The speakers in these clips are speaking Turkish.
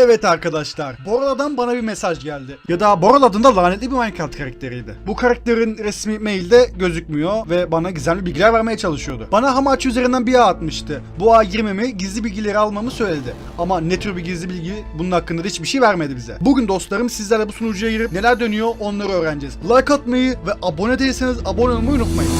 Evet arkadaşlar, Boral'dan bana bir mesaj geldi. Ya da Boral adında lanetli bir Minecraft karakteriydi. Bu karakterin resmi mailde gözükmüyor ve bana gizemli bilgiler vermeye çalışıyordu. Bana Hamachi üzerinden bir ağ atmıştı. Bu ağa girmemi, gizli bilgileri almamı söyledi. Ama ne tür bir gizli bilgi bunun hakkında da hiçbir şey vermedi bize. Bugün dostlarım sizlerle bu sunucuya girip neler dönüyor onları öğreneceğiz. Like atmayı ve abone değilseniz abone olmayı unutmayın.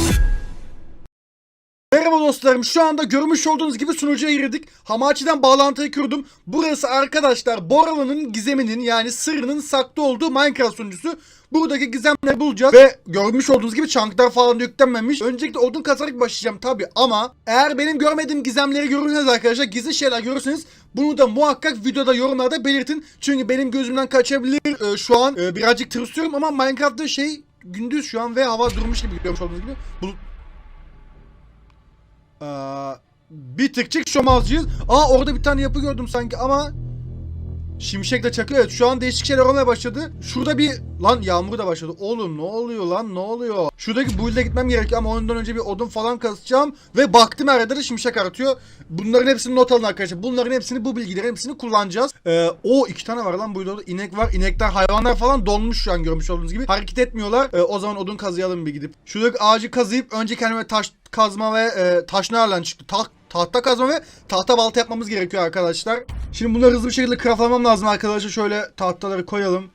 Merhaba dostlarım şu anda görmüş olduğunuz gibi sunucuya girdik. Hamachi'den bağlantıyı kurdum. Burası arkadaşlar Boral'ın gizeminin yani sırrının saklı olduğu Minecraft sunucusu. Buradaki gizemleri bulacağız ve görmüş olduğunuz gibi çanklar falan yüklenmemiş. Öncelikle odun kasarak başlayacağım tabi ama eğer benim görmediğim gizemleri görürseniz arkadaşlar gizli şeyler görürseniz bunu da muhakkak videoda yorumlarda belirtin. Çünkü benim gözümden kaçabilir. Ee, şu an e, birazcık tırsıyorum ama Minecraft'ta şey gündüz şu an ve hava durmuş gibi görmüş olduğunuz gibi. Bulut ee, bir tık çık şomazcıyız. Aa orada bir tane yapı gördüm sanki ama Şimşekle çakıyor. Evet şu an değişik şeyler olmaya başladı. Şurada bir lan yağmur da başladı. Oğlum ne oluyor lan ne oluyor? Şuradaki build'e gitmem gerekiyor ama ondan önce bir odun falan kasacağım ve baktım her de şimşek aratıyor. Bunların hepsini not alın arkadaşlar. Bunların hepsini bu bilgilerin hepsini kullanacağız. Ee, o iki tane var lan burada inek var. İnekler hayvanlar falan donmuş şu an görmüş olduğunuz gibi. Hareket etmiyorlar. Ee, o zaman odun kazıyalım bir gidip. Şuradaki ağacı kazıyıp önce kendime taş kazma ve e, taş nereden çıktı? Ta tahta kazma ve tahta balta yapmamız gerekiyor arkadaşlar. Şimdi bunları hızlı bir şekilde craftlamam lazım arkadaşlar. Şöyle tahtaları koyalım.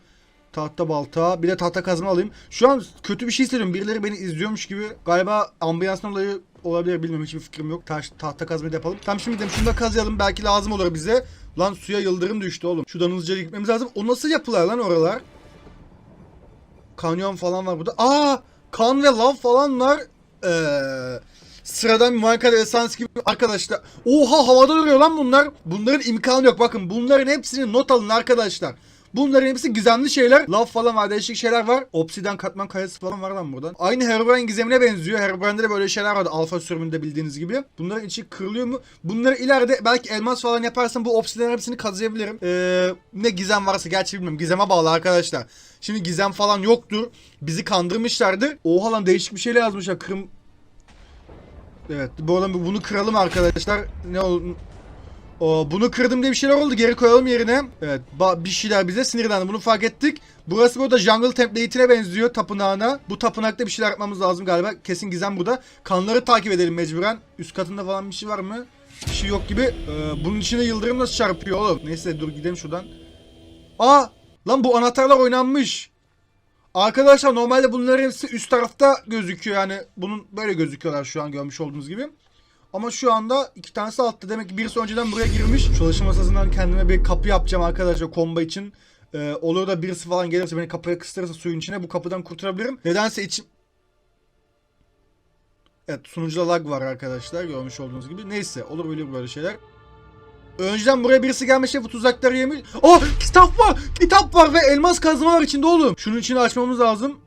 Tahta balta. Bir de tahta kazma alayım. Şu an kötü bir şey hissediyorum. Birileri beni izliyormuş gibi. Galiba ambiyansın olayı olabilir bilmiyorum. Hiçbir fikrim yok. Taş, tahta kazmayı da yapalım. Tamam şimdi gidelim. Şunu da kazıyalım. Belki lazım olur bize. Lan suya yıldırım düştü oğlum. Şuradan hızlıca gitmemiz lazım. O nasıl yapılar lan oralar? Kanyon falan var burada. Aa! Kan ve lav falan var. Eee... Sıradan bir Minecraft esans gibi arkadaşlar. Oha havada duruyor lan bunlar. Bunların imkanı yok. Bakın bunların hepsini not alın arkadaşlar. Bunların hepsi gizemli şeyler. Laf falan var, değişik şeyler var. Obsidian katman kayası falan var lan buradan. Aynı Herobrine gizemine benziyor. Herobrine'de de böyle şeyler vardı alfa sürümünde bildiğiniz gibi. Bunların içi kırılıyor mu? Bunları ileride belki elmas falan yaparsam bu obsidian hepsini kazıyabilirim. Ee, ne gizem varsa gerçi bilmiyorum. Gizeme bağlı arkadaşlar. Şimdi gizem falan yoktur. Bizi kandırmışlardı. Oha lan değişik bir şeyler yazmışlar. Kırım Evet bu arada bunu kıralım arkadaşlar. Ne oldu? O, bunu kırdım diye bir şeyler oldu. Geri koyalım yerine. Evet bir şeyler bize sinirlendi. Bunu fark ettik. Burası burada jungle template'ine benziyor tapınağına. Bu tapınakta bir şeyler yapmamız lazım galiba. Kesin gizem burada. Kanları takip edelim mecburen. Üst katında falan bir şey var mı? Bir şey yok gibi. Ee, bunun içine yıldırım nasıl çarpıyor oğlum? Neyse dur gidelim şuradan. Aa! Lan bu anahtarlar oynanmış. Arkadaşlar normalde bunların hepsi üst tarafta gözüküyor yani bunun böyle gözüküyorlar şu an görmüş olduğunuz gibi. Ama şu anda iki tanesi altta. Demek ki birisi önceden buraya girmiş. Çalışma masasından kendime bir kapı yapacağım arkadaşlar komba için. Ee, olur da birisi falan gelirse beni kapıya kıstırırsa suyun içine bu kapıdan kurtarabilirim. Nedense içim... Evet sunucuda lag var arkadaşlar görmüş olduğunuz gibi. Neyse olur böyle böyle şeyler. Önceden buraya birisi gelmiş ve bu tuzakları yemiş. Oh kitap var. Kitap var ve elmas kazma var içinde oğlum. Şunun içini açmamız lazım.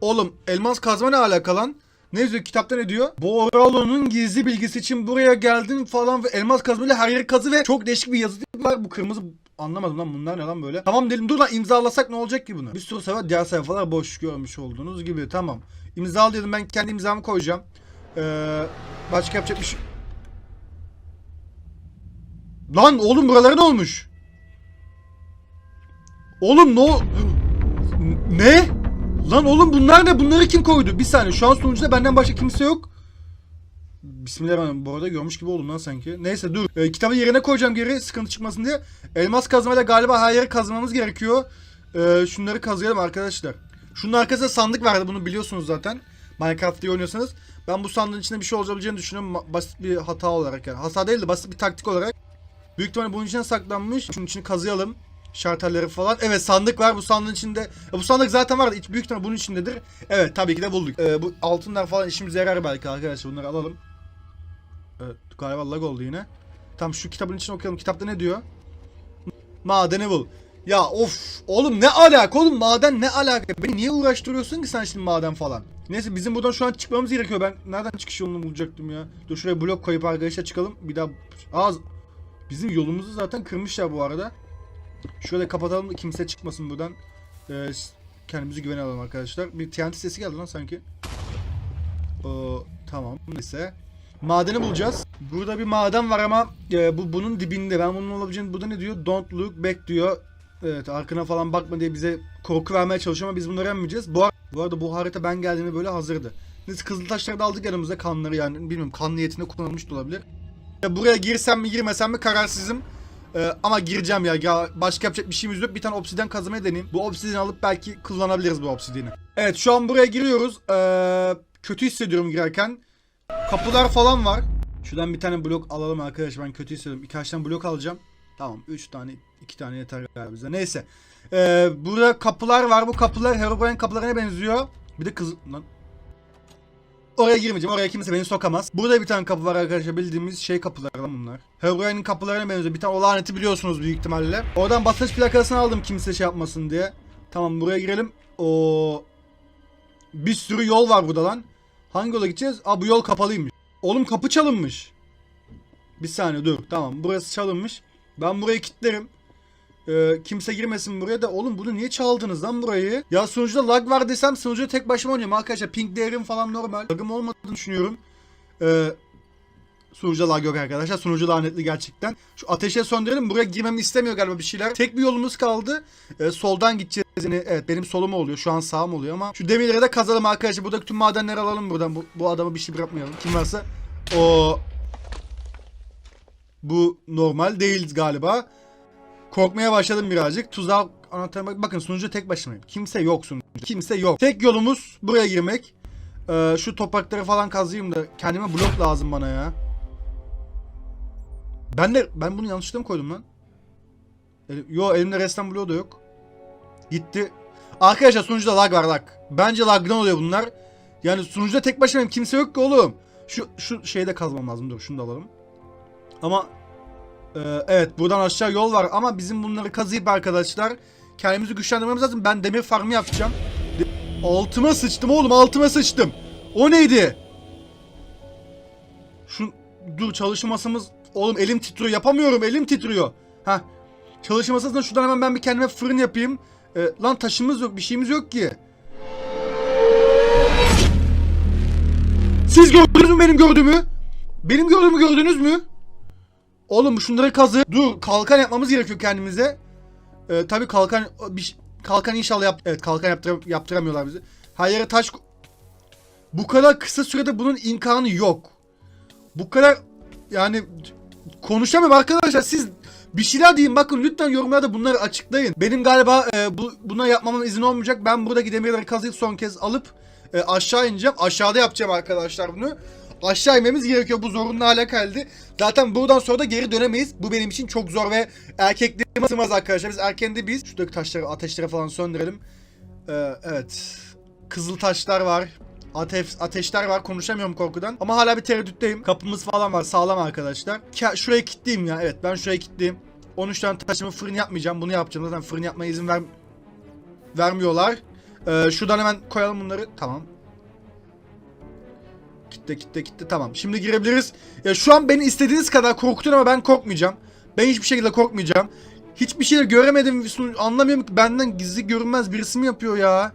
Oğlum elmas kazma ne alakalı lan? Ne yazıyor kitapta ne diyor? Boralo'nun gizli bilgisi için buraya geldin falan ve elmas kazmayla her yeri kazı ve çok değişik bir yazı tipi var. Bu kırmızı anlamadım lan bunlar ne lan böyle. Tamam dedim dur lan imzalasak ne olacak ki bunu? Bir sürü sayfa diğer sayfalar boş görmüş olduğunuz gibi tamam. İmzal dedim ben kendi imzamı koyacağım. Ee, başka yapacak bir şey... Lan oğlum buralara ne olmuş? Oğlum no... Ne? Lan oğlum bunlar ne? Bunları kim koydu? Bir saniye şu an sunucuda benden başka kimse yok. Bismillahirrahmanirrahim. Bu arada görmüş gibi oldum lan sanki. Neyse dur. Ee, kitabı yerine koyacağım geri sıkıntı çıkmasın diye. Elmas kazmayla galiba her yeri kazmamız gerekiyor. Ee, şunları kazıyalım arkadaşlar. Şunun arkasında sandık vardı bunu biliyorsunuz zaten. Minecraft diye oynuyorsanız. Ben bu sandığın içinde bir şey olabileceğini düşünüyorum. Basit bir hata olarak yani. Hata değil de basit bir taktik olarak. Büyük ihtimalle bunun içine saklanmış. Şunun içini kazıyalım. Şartelleri falan. Evet sandık var. Bu sandığın içinde. E, bu sandık zaten vardı. Büyük ihtimalle bunun içindedir. Evet tabii ki de bulduk. E, bu altınlar falan işimize yarar belki arkadaşlar. Bunları alalım. Evet galiba lag oldu yine. Tamam şu kitabın içine okuyalım. Kitapta ne diyor? Madeni bul. Ya of oğlum ne alaka oğlum maden ne alaka? Beni niye uğraştırıyorsun ki sen şimdi maden falan? Neyse bizim buradan şu an çıkmamız gerekiyor. Ben nereden çıkış yolunu bulacaktım ya? Dur şuraya blok koyup arkadaşlar çıkalım. Bir daha az Bizim yolumuzu zaten kırmışlar bu arada. Şöyle kapatalım da kimse çıkmasın buradan. Ee, kendimizi güvene alalım arkadaşlar. Bir TNT sesi geldi lan sanki. Oo, tamam neyse. Madeni bulacağız. Burada bir maden var ama e, bu bunun dibinde. Ben bunun olabileceğini burada ne diyor? Don't look back diyor. Evet arkana falan bakma diye bize korku vermeye çalışıyor ama biz bunları yenmeyeceğiz. Bu, ar- bu arada bu harita ben geldiğimde böyle hazırdı. Biz Kızıltaşları da aldık yanımıza kanları yani bilmiyorum kan niyetinde kullanılmış da olabilir. Ya buraya girsem mi girmesem mi kararsızım. Ee, ama gireceğim ya. ya. Başka yapacak bir şeyimiz yok. Bir tane obsidyen kazmaya deneyeyim. Bu obsidiyeni alıp belki kullanabiliriz bu obsidiyeni. Evet şu an buraya giriyoruz. Ee, kötü hissediyorum girerken. Kapılar falan var. Şuradan bir tane blok alalım arkadaşlar. Ben kötü hissediyorum. Birkaç tane blok alacağım. Tamam 3 tane 2 tane yeter galiba bize. Neyse. Ee, burada kapılar var. Bu kapılar Herobrine kapılarına benziyor. Bir de kız... Lan. Oraya girmeyeceğim. Oraya kimse beni sokamaz. Burada bir tane kapı var arkadaşlar. Bildiğimiz şey kapılar lan bunlar. Herobrine'in kapılarına benziyor. Bir tane o laneti biliyorsunuz büyük ihtimalle. Oradan basınç plakasını aldım kimse şey yapmasın diye. Tamam buraya girelim. O bir sürü yol var burada lan. Hangi yola gideceğiz? Aa bu yol kapalıymış. Oğlum kapı çalınmış. Bir saniye dur. Tamam burası çalınmış. Ben burayı kilitlerim. Ee, kimse girmesin buraya da oğlum bunu niye çaldınız lan burayı? Ya sunucuda lag var desem sunucuda tek başıma oynuyorum arkadaşlar. Ping değerim falan normal. Lagım olmadığını düşünüyorum. Ee, sunucuda lag yok arkadaşlar. Sunucu lanetli gerçekten. Şu ateşe söndürelim. Buraya girmemi istemiyor galiba bir şeyler. Tek bir yolumuz kaldı. Ee, soldan gideceğiz. Yani, evet benim solum oluyor. Şu an sağım oluyor ama şu demirleri de kazalım arkadaşlar. Buradaki tüm madenleri alalım buradan. Bu, bu adama bir şey bırakmayalım. Kim varsa o bu normal değil galiba. Korkmaya başladım birazcık. Tuzağa anahtarına bak. Bakın sunucu tek başımayım. Kimse yok sunucu. Kimse yok. Tek yolumuz buraya girmek. Ee, şu toprakları falan kazıyım da kendime blok lazım bana ya. Ben de ben bunu yanlışlıkla mı koydum lan? Elim, yo elimde resmen bloğu da yok. Gitti. Arkadaşlar sunucuda lag var lag. Bence lagdan oluyor bunlar. Yani sunucuda tek başımayım. Kimse yok ki oğlum. Şu şu şeyde kazmam lazım. Dur şunu da alalım. Ama ee, evet buradan aşağı yol var ama bizim bunları kazıyıp arkadaşlar kendimizi güçlendirmemiz lazım. Ben demir farmı yapacağım. De- altıma sıçtım oğlum altıma sıçtım. O neydi? Şu dur çalışma masamız oğlum elim titriyor yapamıyorum elim titriyor. Ha çalışma masasında şuradan hemen ben bir kendime fırın yapayım. Ee, lan taşımız yok bir şeyimiz yok ki. Siz gördünüz mü benim gördüğümü? Benim gördüğümü gördünüz mü? Oğlum şunları kazı. Dur kalkan yapmamız gerekiyor kendimize. Ee, tabii kalkan bir kalkan inşallah yap evet kalkan yaptıra- yaptıramıyorlar bize. Her yere taş bu kadar kısa sürede bunun imkanı yok. Bu kadar yani konuşamıyorum arkadaşlar siz bir şeyler deyin bakın lütfen yorumlarda bunları açıklayın. Benim galiba e, bu buna yapmama izin olmayacak. Ben buradaki demirleri kazıyıp son kez alıp e, aşağı ineceğim. Aşağıda yapacağım arkadaşlar bunu. Aşağı inmemiz gerekiyor. Bu zorunlu hale geldi. Zaten buradan sonra da geri dönemeyiz. Bu benim için çok zor ve erkekliğime sığmaz arkadaşlar. Biz erken de biz. Şuradaki taşları, ateşleri falan söndürelim. Ee, evet. Kızıl taşlar var. Ateş, ateşler var. Konuşamıyorum korkudan. Ama hala bir tereddütteyim. Kapımız falan var. Sağlam arkadaşlar. Ka- şuraya kilitleyeyim ya. Evet ben şuraya kilitleyeyim. 13 tane taşımı fırın yapmayacağım. Bunu yapacağım. Zaten fırın yapmaya izin ver vermiyorlar. Ee, şuradan hemen koyalım bunları. Tamam. Kitle kitle kitle tamam. Şimdi girebiliriz. Ya şu an beni istediğiniz kadar korkutun ama ben korkmayacağım. Ben hiçbir şekilde korkmayacağım. Hiçbir şey göremedim. Anlamıyorum ki benden gizli görünmez birisi mi yapıyor ya?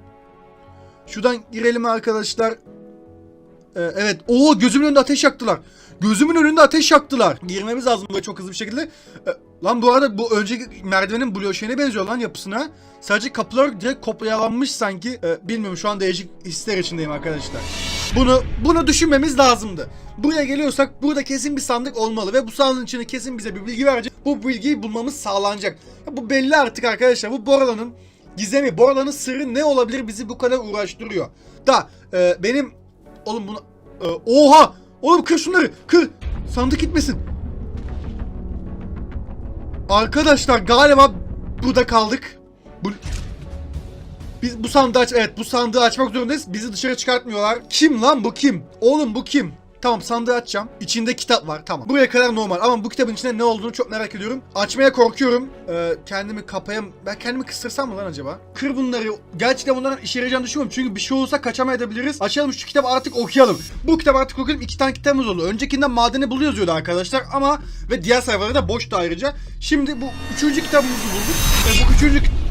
Şuradan girelim arkadaşlar. Ee, evet. Oo gözümün önünde ateş yaktılar. Gözümün önünde ateş yaktılar. Girmemiz lazım böyle çok hızlı bir şekilde. Ee, lan bu arada bu önceki merdivenin blok şeyine benziyor lan yapısına. Sadece kapılar direkt kopyalanmış sanki. Ee, bilmiyorum şu an değişik hisler içindeyim arkadaşlar. Bunu bunu düşünmemiz lazımdı. Buraya geliyorsak burada kesin bir sandık olmalı ve bu sandığın içinde kesin bize bir bilgi verecek. Bu bilgiyi bulmamız sağlanacak. Ya bu belli artık arkadaşlar. Bu Borala'nın gizemi, Borala'nın sırrı ne olabilir bizi bu kadar uğraştırıyor. Da e, benim oğlum bunu e, oha oğlum kır şunları kır sandık gitmesin. Arkadaşlar galiba burada kaldık. Bu biz bu sandığı aç evet bu sandığı açmak zorundayız. Bizi dışarı çıkartmıyorlar. Kim lan bu kim? Oğlum bu kim? Tamam sandığı açacağım. İçinde kitap var tamam. Buraya kadar normal ama bu kitabın içinde ne olduğunu çok merak ediyorum. Açmaya korkuyorum. Ee, kendimi kapayam... Ben kendimi kıstırsam mı lan acaba? Kır bunları. Gerçekten bunların işe yarayacağını düşünmüyorum. Çünkü bir şey olursa kaçamayabiliriz. Açalım şu kitabı artık okuyalım. Bu kitabı artık okuyalım. İki tane kitabımız oldu. Öncekinden madeni bulu yazıyordu arkadaşlar ama ve diğer sayfaları da boştu ayrıca. Şimdi bu üçüncü kitabımızı bulduk. Ve bu üçüncü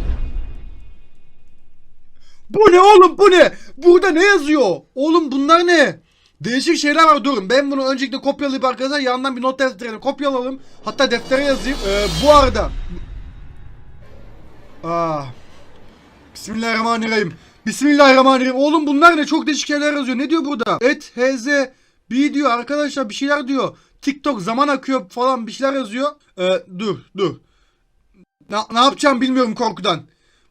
bu ne oğlum bu ne? Burada ne yazıyor? Oğlum bunlar ne? Değişik şeyler var durun. Ben bunu öncelikle kopyalayıp arkadaşlar yandan bir not defterine kopyalalım. Hatta deftere yazayım. Ee, bu arada. Aa. Bismillahirrahmanirrahim. Bismillahirrahmanirrahim. Oğlum bunlar ne? Çok değişik şeyler yazıyor. Ne diyor burada? Et, hz, b diyor arkadaşlar bir şeyler diyor. TikTok zaman akıyor falan bir şeyler yazıyor. Ee, dur dur. Ne, ne yapacağım bilmiyorum korkudan.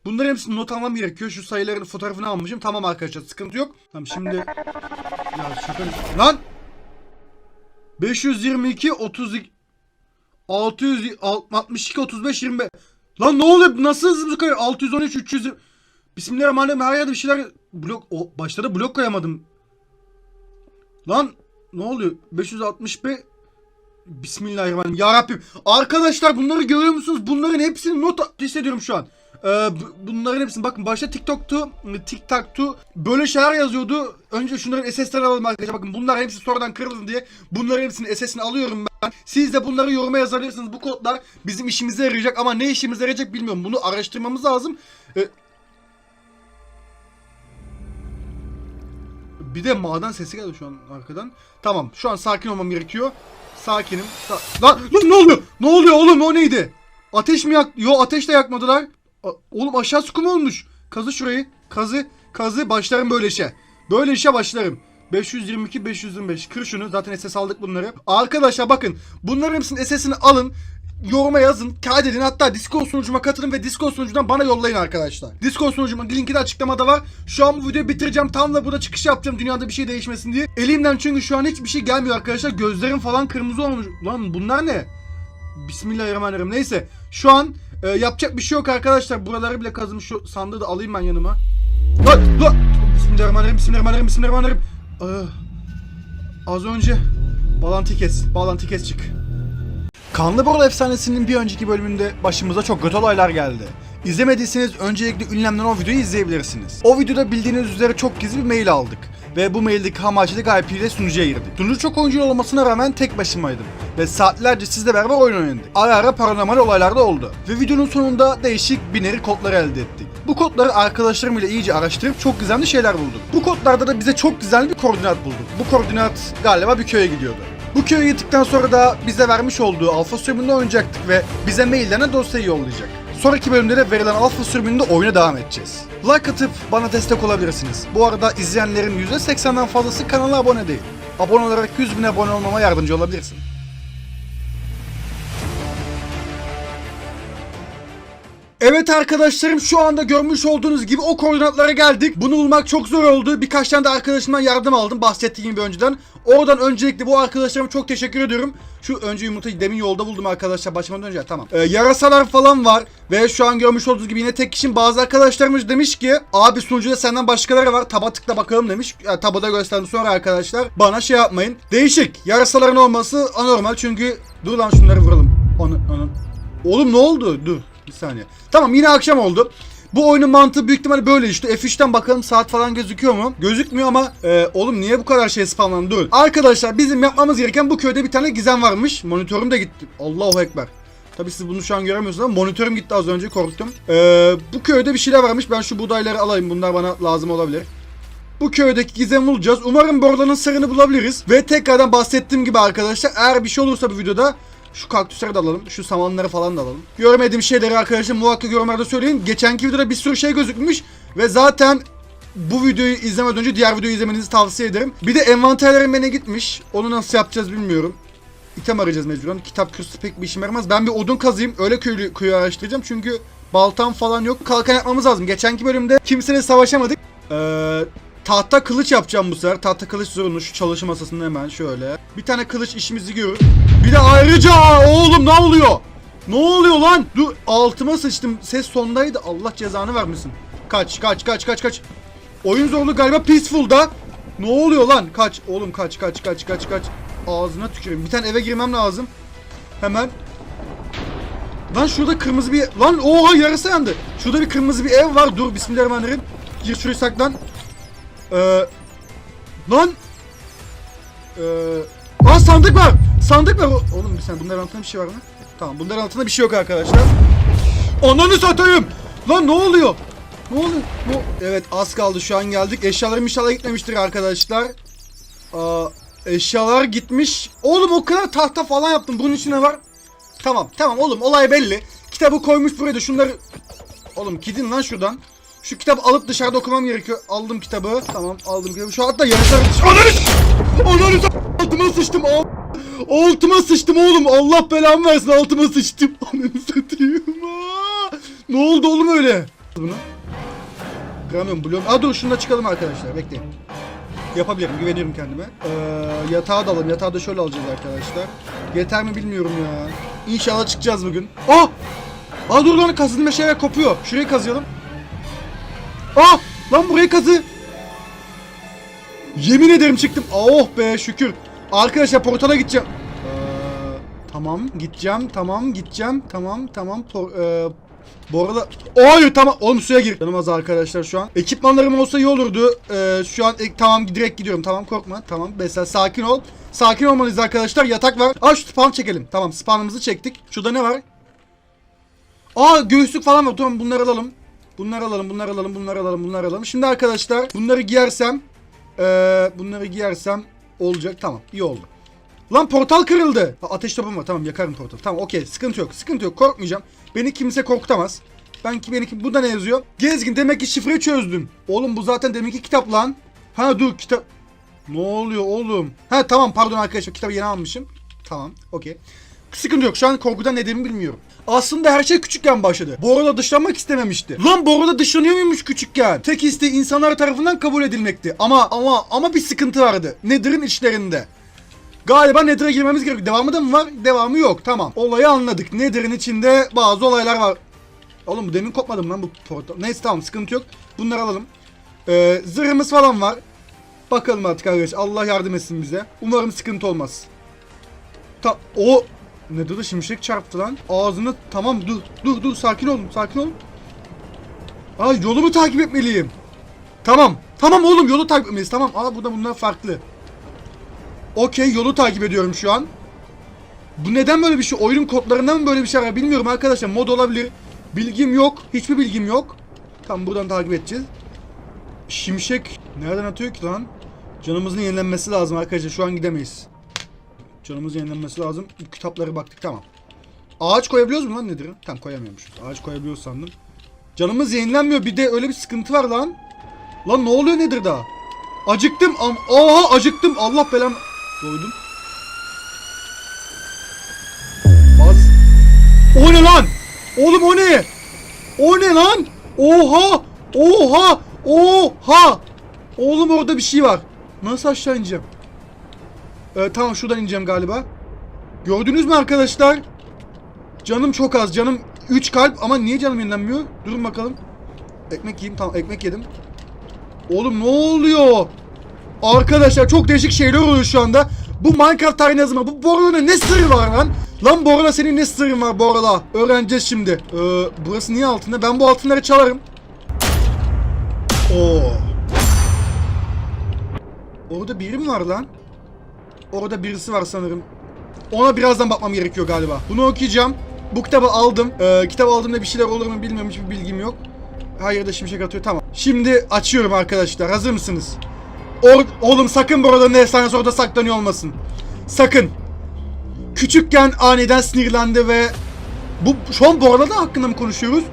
Bunların hepsini not almam gerekiyor. Şu sayıların fotoğrafını almışım. Tamam arkadaşlar sıkıntı yok. Tamam şimdi... Ya şaka... Lan! 522 32 662 35 25 Lan ne oluyor? Nasıl bu kadar? 613 300 Bismillahirrahmanirrahim her yerde bir şeyler blok o başta blok koyamadım. Lan ne oluyor? 565 Bismillahirrahmanirrahim. Ya Rabbim. Arkadaşlar bunları görüyor musunuz? Bunların hepsini not hissediyorum şu an. Ee, bu- bunların hepsini bakın başta TikTok'tu, TikTok'tu. Böyle şeyler yazıyordu. Önce şunların SS'lerini alalım arkadaşlar. Bakın bunlar hepsi sonradan kırıldı diye. Bunların hepsini SS'ini alıyorum ben. Siz de bunları yoruma yazabilirsiniz. Bu kodlar bizim işimize yarayacak ama ne işimize yarayacak bilmiyorum. Bunu araştırmamız lazım. Ee, Bir de maden sesi geldi şu an arkadan. Tamam şu an sakin olmam gerekiyor. Sakinim. Sa- lan ne oluyor? Ne oluyor oğlum o neydi? Ateş mi yak... Yo ateş de yakmadılar. Oğlum aşağısı kum olmuş. Kazı şurayı. Kazı. Kazı başlarım böyle işe. Böyle işe başlarım. 522 525 kır şunu zaten SS aldık bunları. Arkadaşlar bakın bunların hepsinin SS'ini alın. Yoruma yazın, kaydedin hatta Discord sunucuma katılın ve Discord sunucudan bana yollayın arkadaşlar. Discord sunucumun linki de açıklamada var. Şu an bu videoyu bitireceğim. Tam da burada çıkış yapacağım dünyada bir şey değişmesin diye. Elimden çünkü şu an hiçbir şey gelmiyor arkadaşlar. Gözlerim falan kırmızı olmuş. Lan bunlar ne? Bismillahirrahmanirrahim. Neyse şu an e, yapacak bir şey yok arkadaşlar. Buraları bile kazmış şu sandığı da alayım ben yanıma. Lan lan. Bismillahirrahmanirrahim. Bismillahirrahmanirrahim. Bismillahirrahmanirrahim. Ah, az önce bağlantı kes. Bağlantı kes çık. Kanlı Bora Efsanesi'nin bir önceki bölümünde başımıza çok kötü olaylar geldi. İzlemediyseniz öncelikle ünlemden o videoyu izleyebilirsiniz. O videoda bildiğiniz üzere çok gizli bir mail aldık. Ve bu maildeki ham açlık IP ile sunucuya girdik. Sunucu çok oyuncu olmasına rağmen tek başımaydım. Ve saatlerce sizle beraber oyun oynadık. Ara ara paranormal olaylar da oldu. Ve videonun sonunda değişik binary kodları elde ettik. Bu kodları arkadaşlarım ile iyice araştırıp çok gizemli şeyler bulduk. Bu kodlarda da bize çok güzel bir koordinat bulduk. Bu koordinat galiba bir köye gidiyordu. Bu köye gittikten sonra da bize vermiş olduğu alfa sürümünde oynayacaktık ve bize maillerine dosyayı yollayacak. Sonraki bölümde de verilen alfa sürümünde oyuna devam edeceğiz. Like atıp bana destek olabilirsiniz. Bu arada izleyenlerin %80'den fazlası kanala abone değil. Abone olarak 100 bin abone olmama yardımcı olabilirsin. Evet arkadaşlarım şu anda görmüş olduğunuz gibi o koordinatlara geldik. Bunu bulmak çok zor oldu. Birkaç tane de arkadaşımdan yardım aldım bahsettiğim gibi önceden. Oradan öncelikle bu arkadaşlarıma çok teşekkür ediyorum. Şu önce yumurtayı demin yolda buldum arkadaşlar başlamadan önce. Tamam. Ee, yarasalar falan var. Ve şu an görmüş olduğunuz gibi yine tek kişinin bazı arkadaşlarımız demiş ki abi sunucuda senden başkaları var. Taba tıkla bakalım demiş. Yani taba da gösterdim sonra arkadaşlar. Bana şey yapmayın. Değişik. Yarasaların olması anormal çünkü dur lan şunları vuralım. Onu, onu. Oğlum ne oldu? Dur. Bir saniye. Tamam yine akşam oldu. Bu oyunun mantığı büyük ihtimalle böyle işte. F3'ten bakalım saat falan gözüküyor mu? Gözükmüyor ama e, oğlum niye bu kadar şey spamlandı? Dur. Arkadaşlar bizim yapmamız gereken bu köyde bir tane gizem varmış. Monitörüm de gitti. Allahu Ekber. Tabi siz bunu şu an göremiyorsunuz ama monitörüm gitti az önce korktum. E, bu köyde bir şeyler varmış. Ben şu buğdayları alayım. Bunlar bana lazım olabilir. Bu köydeki gizemi bulacağız. Umarım Borla'nın sırrını bulabiliriz. Ve tekrardan bahsettiğim gibi arkadaşlar eğer bir şey olursa bu videoda şu kaktüsleri de alalım. Şu samanları falan da alalım. Görmediğim şeyleri arkadaşlar muhakkak yorumlarda söyleyin. Geçenki videoda bir sürü şey gözükmüş. Ve zaten bu videoyu izlemeden önce diğer videoyu izlemenizi tavsiye ederim. Bir de envanterlerim bana gitmiş. Onu nasıl yapacağız bilmiyorum. İtem arayacağız mecburen. Kitap kürsüsü pek bir işime yaramaz. Ben bir odun kazayım. Öyle köyü, köyü araştıracağım. Çünkü baltam falan yok. Kalkan yapmamız lazım. Geçenki bölümde kimseyle savaşamadık. Eee... Tahta kılıç yapacağım bu sefer. Tahta kılıç zorunlu. Şu çalışma masasında hemen şöyle. Bir tane kılıç işimizi görür. Bir de ayrıca oğlum ne oluyor? Ne oluyor lan? Dur altıma sıçtım. Ses sondaydı. Allah cezanı vermesin. Kaç kaç kaç kaç kaç. Oyun zorluğu galiba peaceful'da. Ne oluyor lan? Kaç. Oğlum kaç kaç kaç kaç kaç. Ağzına tüküreyim. Bir tane eve girmem lazım. Hemen. Lan şurada kırmızı bir... Lan oha yarısı yandı. Şurada bir kırmızı bir ev var. Dur bismillahirrahmanirrahim. Gir şuraya saklan. Ee, lan. Ee, aa sandık var. Sandık. O- Oğlum bir sen bunların altında bir şey var mı? Tamam bunların altında bir şey yok arkadaşlar. Ananı satayım. Lan ne oluyor? Ne oluyor? Ne? Evet az kaldı şu an geldik. Eşyalarım inşallah gitmemiştir arkadaşlar. Aa, eşyalar gitmiş. Oğlum o kadar tahta falan yaptım. Bunun içine var. Tamam tamam oğlum olay belli. Kitabı koymuş buraya da şunları... Oğlum gidin lan şuradan. Şu kitabı alıp dışarıda okumam gerekiyor. Aldım kitabı. Tamam aldım kitabı. Şu hatta yarışlar... Ananı! Ananı Altıma sıçtım. Al- Altıma sıçtım oğlum. Allah belamı versin altıma sıçtım. Ananı satayım. Aa! Ne oldu oğlum öyle? Bunu. Kıramıyorum bloğum. Aa dur şununla çıkalım arkadaşlar. Bekleyin. Yapabilirim. Güveniyorum kendime. Ee, yatağı da alalım. Yatağı da şöyle alacağız arkadaşlar. Yeter mi bilmiyorum ya. İnşallah çıkacağız bugün. Ah! Aa dur lan kazılma şeyler kopuyor. Şurayı kazıyalım. Ah! Lan burayı kazı. Yemin ederim çıktım. Oh be şükür. Arkadaşlar portala gideceğim. Ee, tamam gideceğim. Tamam gideceğim. Tamam tamam. Por, e, bu arada... Hayır tamam. Oğlum suya gir. Canım az arkadaşlar şu an. Ekipmanlarım olsa iyi olurdu. Ee, şu an e, tamam direkt gidiyorum. Tamam korkma. Tamam. Mesela sakin ol. Sakin olmalıyız arkadaşlar. Yatak var. Aa şu spawn çekelim. Tamam spawnımızı çektik. Şurada ne var? Aa göğüslük falan var. Tamam bunları alalım. Bunları alalım, bunları alalım, bunları alalım, bunları alalım. Şimdi arkadaşlar bunları giyersem eee bunları giyersem olacak. Tamam, iyi oldu. Lan portal kırıldı. Ateş topum var. Tamam yakarım portal. Tamam okey. Sıkıntı yok. Sıkıntı yok. Korkmayacağım. Beni kimse korkutamaz. Ben ki beni kim... Burada ne yazıyor? Gezgin demek ki şifreyi çözdün. Oğlum bu zaten deminki kitap lan. Ha dur kitap. Ne oluyor oğlum? Ha tamam pardon arkadaşlar kitabı yeni almışım. Tamam okey. Sıkıntı yok. Şu an korkudan nedenini bilmiyorum. Aslında her şey küçükken başladı. Bora'da dışlanmak istememişti. Lan Bora'da dışlanıyor muymuş küçükken? Tek isteği insanlar tarafından kabul edilmekti. Ama ama ama bir sıkıntı vardı. Nether'ın içlerinde. Galiba Nether'a girmemiz gerekiyor. Devamı da mı var? Devamı yok. Tamam. Olayı anladık. Nether'ın içinde bazı olaylar var. Oğlum bu demin kopmadı mı lan bu portal? Neyse tamam sıkıntı yok. Bunları alalım. Ee, zırhımız falan var. Bakalım artık arkadaşlar. Allah yardım etsin bize. Umarım sıkıntı olmaz. Ta o ne dedi şimşek çarptı lan. Ağzını tamam dur dur dur sakin olun sakin olun. Aa yolumu takip etmeliyim. Tamam. Tamam oğlum yolu takip etmeliyiz. Tamam. Aa burada bunlar farklı. Okey yolu takip ediyorum şu an. Bu neden böyle bir şey? Oyunun kodlarından mı böyle bir şey var? Bilmiyorum arkadaşlar. Mod olabilir. Bilgim yok. Hiçbir bilgim yok. Tamam buradan takip edeceğiz. Şimşek nereden atıyor ki lan? Canımızın yenilenmesi lazım arkadaşlar. Şu an gidemeyiz. Canımızın yenilenmesi lazım. Bu kitaplara baktık tamam. Ağaç koyabiliyoruz mu lan nedir? Tamam koyamıyormuşuz. Ağaç koyabiliyoruz sandım. Canımız yenilenmiyor. Bir de öyle bir sıkıntı var lan. Lan ne oluyor nedir daha? Acıktım. Am Aha acıktım. Allah belam. Doydum. Az. O ne lan? Oğlum o ne? O ne lan? Oha! Oha! Oha! Oğlum orada bir şey var. Nasıl aşağı ineceğim? Ee, tamam şuradan ineceğim galiba. Gördünüz mü arkadaşlar? Canım çok az. Canım 3 kalp ama niye canım yenilenmiyor? Durun bakalım. Ekmek yiyeyim. Tamam ekmek yedim. Oğlum ne oluyor? Arkadaşlar çok değişik şeyler oluyor şu anda. Bu Minecraft tarihi yazımı. Bu Borla'da ne sırrı var lan? Lan Borla senin ne sırrın var Borla? Öğreneceğiz şimdi. Ee, burası niye altında? Ben bu altınları çalarım. Oo. Orada biri mi var lan? Orada birisi var sanırım. Ona birazdan bakmam gerekiyor galiba. Bunu okuyacağım. Bu kitabı aldım. Ee, kitabı aldığımda bir şeyler olur mu bilmiyorum. Hiçbir bilgim yok. Hayır da şimşek atıyor. Tamam. Şimdi açıyorum arkadaşlar. Hazır mısınız? Or Oğlum sakın burada ne efsanesi orada saklanıyor olmasın. Sakın. Küçükken aniden sinirlendi ve bu şu an bu arada hakkında mı konuşuyoruz?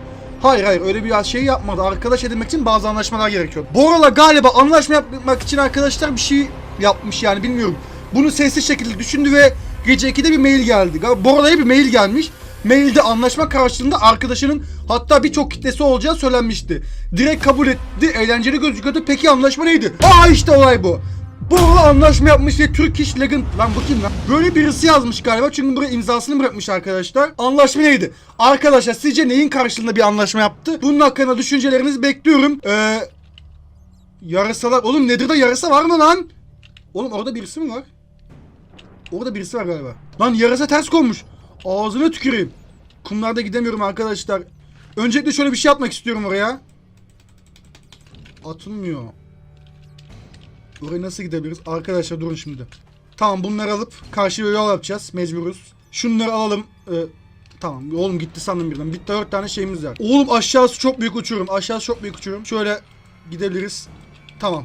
Hayır hayır öyle bir şey yapmadı. Arkadaş edinmek için bazı anlaşmalar gerekiyor. Borala galiba anlaşma yapmak için arkadaşlar bir şey yapmış yani bilmiyorum. Bunu sessiz şekilde düşündü ve gece 2'de bir mail geldi. Borala'ya bir mail gelmiş. Mailde anlaşma karşılığında arkadaşının hatta birçok kitlesi olacağı söylenmişti. Direkt kabul etti. Eğlenceli gözüküyordu. Peki anlaşma neydi? Aa işte olay bu. Borla anlaşma yapmış ve Turkish Legend... Lan bu kim lan? Böyle birisi yazmış galiba çünkü buraya imzasını bırakmış arkadaşlar. Anlaşma neydi? Arkadaşlar sizce neyin karşılığında bir anlaşma yaptı? Bunun hakkında düşüncelerinizi bekliyorum. Ee, yarasalar... Oğlum nedir de yarasa var mı lan? Oğlum orada birisi mi var? Orada birisi var galiba. Lan yarasa ters konmuş. Ağzına tüküreyim. Kumlarda gidemiyorum arkadaşlar. Öncelikle şöyle bir şey atmak istiyorum oraya. Atılmıyor. Oraya nasıl gidebiliriz? Arkadaşlar durun şimdi. Tamam bunları alıp karşıya yol yapacağız. Mecburuz. Şunları alalım. Ee, tamam oğlum gitti sandım birden. Bitti 4 tane şeyimiz var. Oğlum aşağısı çok büyük uçurum. Aşağısı çok büyük uçurum. Şöyle gidebiliriz. Tamam.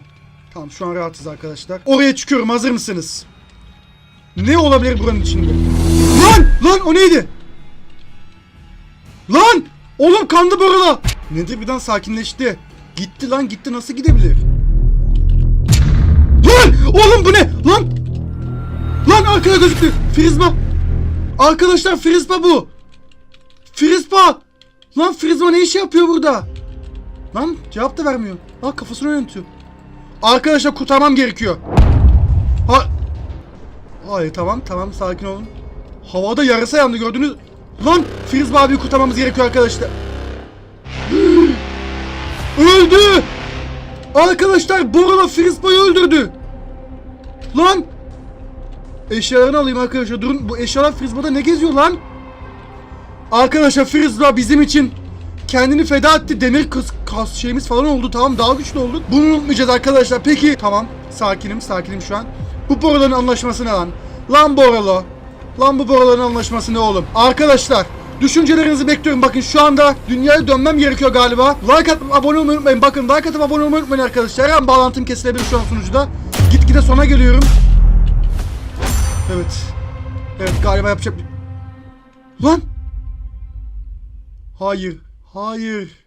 Tamam şu an rahatız arkadaşlar. Oraya çıkıyorum hazır mısınız? Ne olabilir buranın içinde? Lan! Lan o neydi? Lan! Oğlum kandı borula. Nedir birden sakinleşti. Gitti lan gitti nasıl gidebilir? Lan! Oğlum bu ne? Lan! Lan arkada gözüktü. Frizba. Arkadaşlar Frizba bu. Frizba. Lan Frizba ne iş yapıyor burada? Lan cevap da vermiyor. Lan kafasını yönetiyor. Arkadaşlar kurtarmam gerekiyor. Ha. Hayır tamam tamam sakin olun. Havada yarasa yandı gördünüz. Lan Frizba abiyi kurtarmamız gerekiyor arkadaşlar. Öldü. Arkadaşlar Borla Frizba'yı öldürdü. Lan. Eşyalarını alayım arkadaşlar. Durun bu eşyalar Frizba'da ne geziyor lan? Arkadaşlar Frizba bizim için kendini feda etti. Demir kız kas şeyimiz falan oldu. Tamam daha güçlü olduk. Bunu unutmayacağız arkadaşlar. Peki tamam. Sakinim sakinim şu an. Bu Boralo'nın anlaşması ne lan? Lan Boralo. Lan bu Boralo'nun anlaşması ne oğlum? Arkadaşlar Düşüncelerinizi bekliyorum. Bakın şu anda dünyaya dönmem gerekiyor galiba. Like atıp abone olmayı unutmayın. Bakın like atıp abone olmayı unutmayın arkadaşlar. Her an bağlantım kesilebilir şu an sunucuda. Gitgide sona geliyorum. Evet. Evet galiba yapacak bir... Lan! Hayır. Hayır.